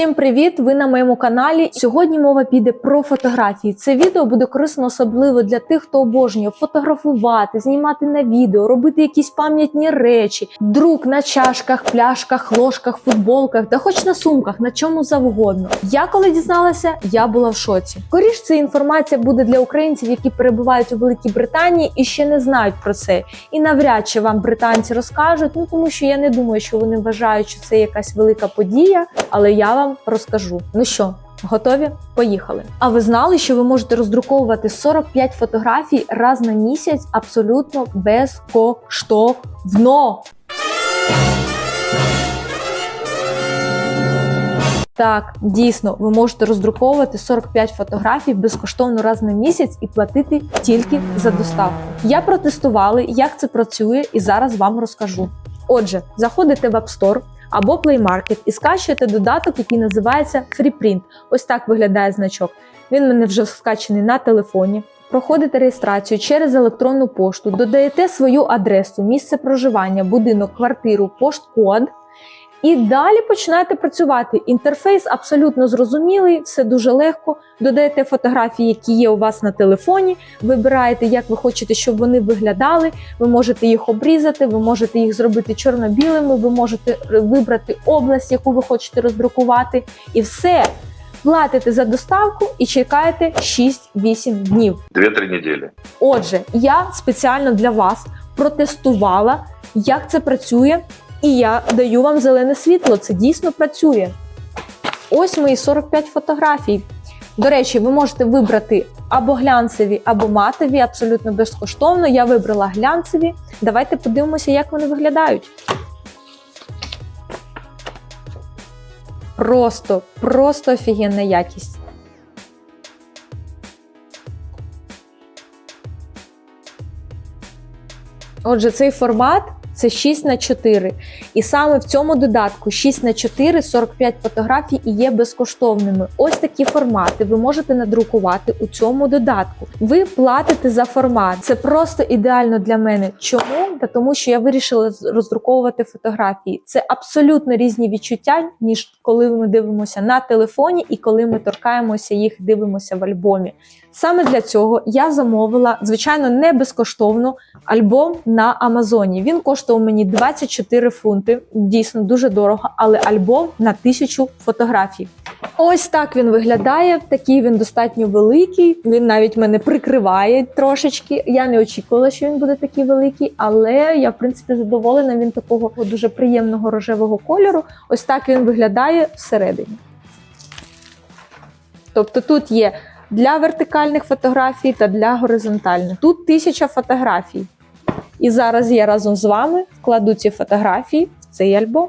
Всім привіт! Ви на моєму каналі. Сьогодні мова піде про фотографії. Це відео буде корисно особливо для тих, хто обожнює фотографувати, знімати на відео, робити якісь пам'ятні речі, друк на чашках, пляшках, ложках, футболках, та хоч на сумках, на чому завгодно. Я коли дізналася, я була в шоці. Скоріш ця інформація буде для українців, які перебувають у Великій Британії і ще не знають про це. І навряд чи вам британці розкажуть, ну тому що я не думаю, що вони вважають, що це якась велика подія, але я вам розкажу. Ну що, готові? Поїхали. А ви знали, що ви можете роздруковувати 45 фотографій раз на місяць абсолютно безкоштовно? Так, дійсно, ви можете роздруковувати 45 фотографій безкоштовно раз на місяць і платити тільки за доставку. Я протестувала, як це працює, і зараз вам розкажу. Отже, заходите в App Store або Play Market і скачуєте додаток, який називається FreePrint. Ось так виглядає значок. Він в мене вже скачаний на телефоні. Проходите реєстрацію через електронну пошту, додаєте свою адресу, місце проживання, будинок, квартиру, пошткод. І далі починаєте працювати. Інтерфейс абсолютно зрозумілий, все дуже легко. Додаєте фотографії, які є у вас на телефоні. Вибираєте, як ви хочете, щоб вони виглядали. Ви можете їх обрізати, ви можете їх зробити чорно-білими, ви можете вибрати область, яку ви хочете роздрукувати, і все. Платите за доставку і чекаєте 6-8 днів. 2-3 недели. Отже, я спеціально для вас протестувала, як це працює, і я даю вам зелене світло. Це дійсно працює. Ось мої 45 фотографій. До речі, ви можете вибрати або глянцеві, або матові, абсолютно безкоштовно. Я вибрала глянцеві. Давайте подивимося, як вони виглядають. Просто, просто офігенна якість. Отже, цей формат це 6 на 4. І саме в цьому додатку 6 на 4 45 фотографій і є безкоштовними. Ось такі формати ви можете надрукувати у цьому додатку. Ви платите за формат. Це просто ідеально для мене. Чому? Та тому, що я вирішила роздруковувати фотографії. Це абсолютно різні відчуття, ніж коли ми дивимося на телефоні і коли ми торкаємося їх, дивимося в альбомі. Саме для цього я замовила, звичайно, не безкоштовно альбом на Амазоні. Він коштував мені 24 фунти, дійсно дуже дорого, але альбом на тисячу фотографій. Ось так він виглядає. Такий він достатньо великий. Він навіть мене прикриває трошечки. Я не очікувала, що він буде такий великий, але я в принципі задоволена. Він такого дуже приємного рожевого кольору. Ось так він виглядає всередині. Тобто тут є для вертикальних фотографій та для горизонтальних. Тут тисяча фотографій. І зараз я разом з вами вкладу ці фотографії в цей альбом.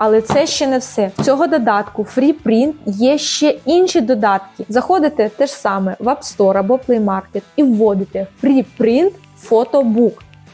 Але це ще не все. В цього додатку FreePrint є ще інші додатки. Заходите те ж саме в App Store або Play Market і вводите FreePrint Photobook.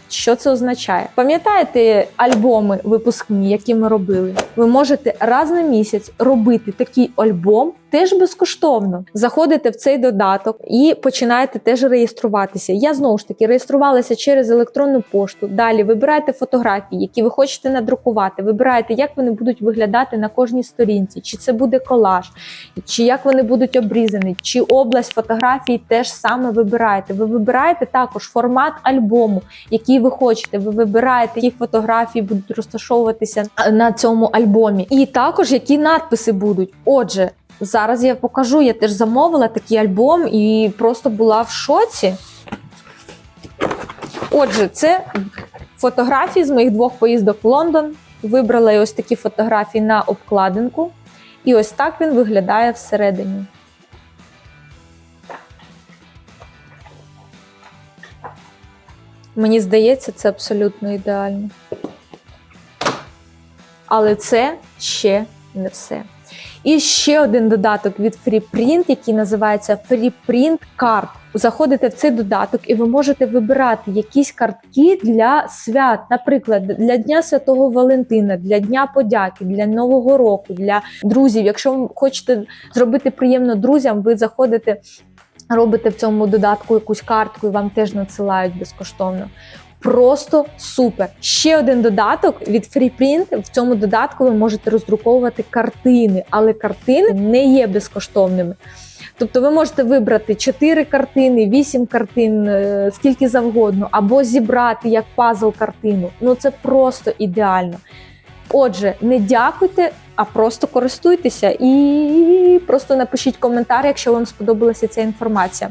Що це означає? Пам'ятаєте альбоми випускні, які ми робили? Ви можете раз на місяць робити такий альбом теж безкоштовно. Заходите в цей додаток і починаєте теж реєструватися. Я знову ж таки реєструвалася через електронну пошту. Далі вибираєте фотографії, які ви хочете надрукувати. Вибираєте, як вони будуть виглядати на кожній сторінці, чи це буде колаж, чи як вони будуть обрізані, чи область фотографії теж саме вибираєте. Ви вибираєте також формат альбому, який ви хочете. Ви вибираєте, які фотографії будуть розташовуватися на цьому альбомі, і також які надписи будуть. Отже. Зараз я покажу. Я теж замовила такий альбом і просто була в шоці. Отже, це фотографії з моїх двох поїздок в Лондон. Вибрала я ось такі фотографії на обкладинку. І ось так він виглядає всередині. Мені здається, це абсолютно ідеально. Але це ще не все. І ще один додаток від FreePrint, який називається FreePrint Card. заходите в цей додаток, і ви можете вибирати якісь картки для свят, наприклад, для Дня Святого Валентина, для Дня подяки, для Нового року, для друзів. Якщо ви хочете зробити приємно друзям, ви заходите. Робите в цьому додатку якусь картку і вам теж надсилають безкоштовно. Просто супер. Ще один додаток від FreePrint. В цьому додатку ви можете роздруковувати картини, але картини не є безкоштовними. Тобто ви можете вибрати 4 картини, 8 картин, е, скільки завгодно, або зібрати як пазл картину. Ну це просто ідеально. Отже, не дякуйте, а просто користуйтеся і просто напишіть коментар, якщо вам сподобалася ця інформація.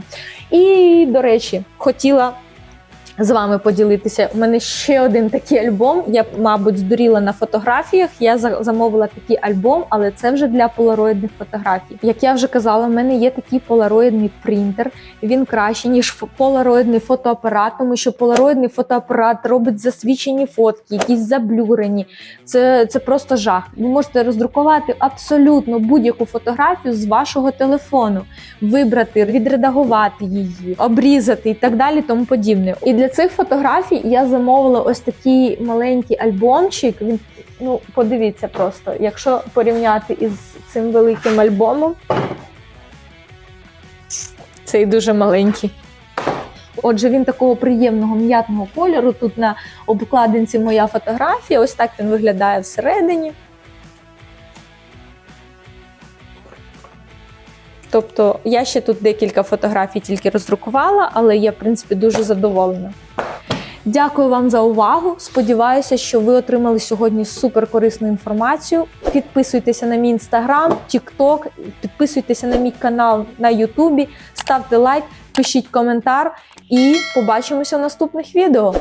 І, до речі, хотіла з вами поділитися. У мене ще один такий альбом. Я, мабуть, здуріла на фотографіях. Я за- замовила такий альбом, але це вже для полароїдних фотографій. Як я вже казала, в мене є такий полароїдний принтер. Він кращий, ніж полароїдний фотоапарат, тому що полароїдний фотоапарат робить засвічені фотки, якісь заблюрені. Це, це просто жах. Ви можете роздрукувати абсолютно будь-яку фотографію з вашого телефону, вибрати, відредагувати її, обрізати і так далі, тому подібне. І для цих фотографій я замовила ось такий маленький альбомчик. Він ну подивіться просто, якщо порівняти із цим великим альбомом, цей дуже маленький. Отже, він такого приємного м'ятного кольору. Тут на обкладинці моя фотографія. Ось так він виглядає всередині. Тобто я ще тут декілька фотографій тільки роздрукувала, але я, в принципі, дуже задоволена. Дякую вам за увагу. Сподіваюся, що ви отримали сьогодні суперкорисну інформацію. Підписуйтеся на мій інстаграм, тікток, підписуйтеся на мій канал на Ютубі, ставте лайк, пишіть коментар і побачимося в наступних відео.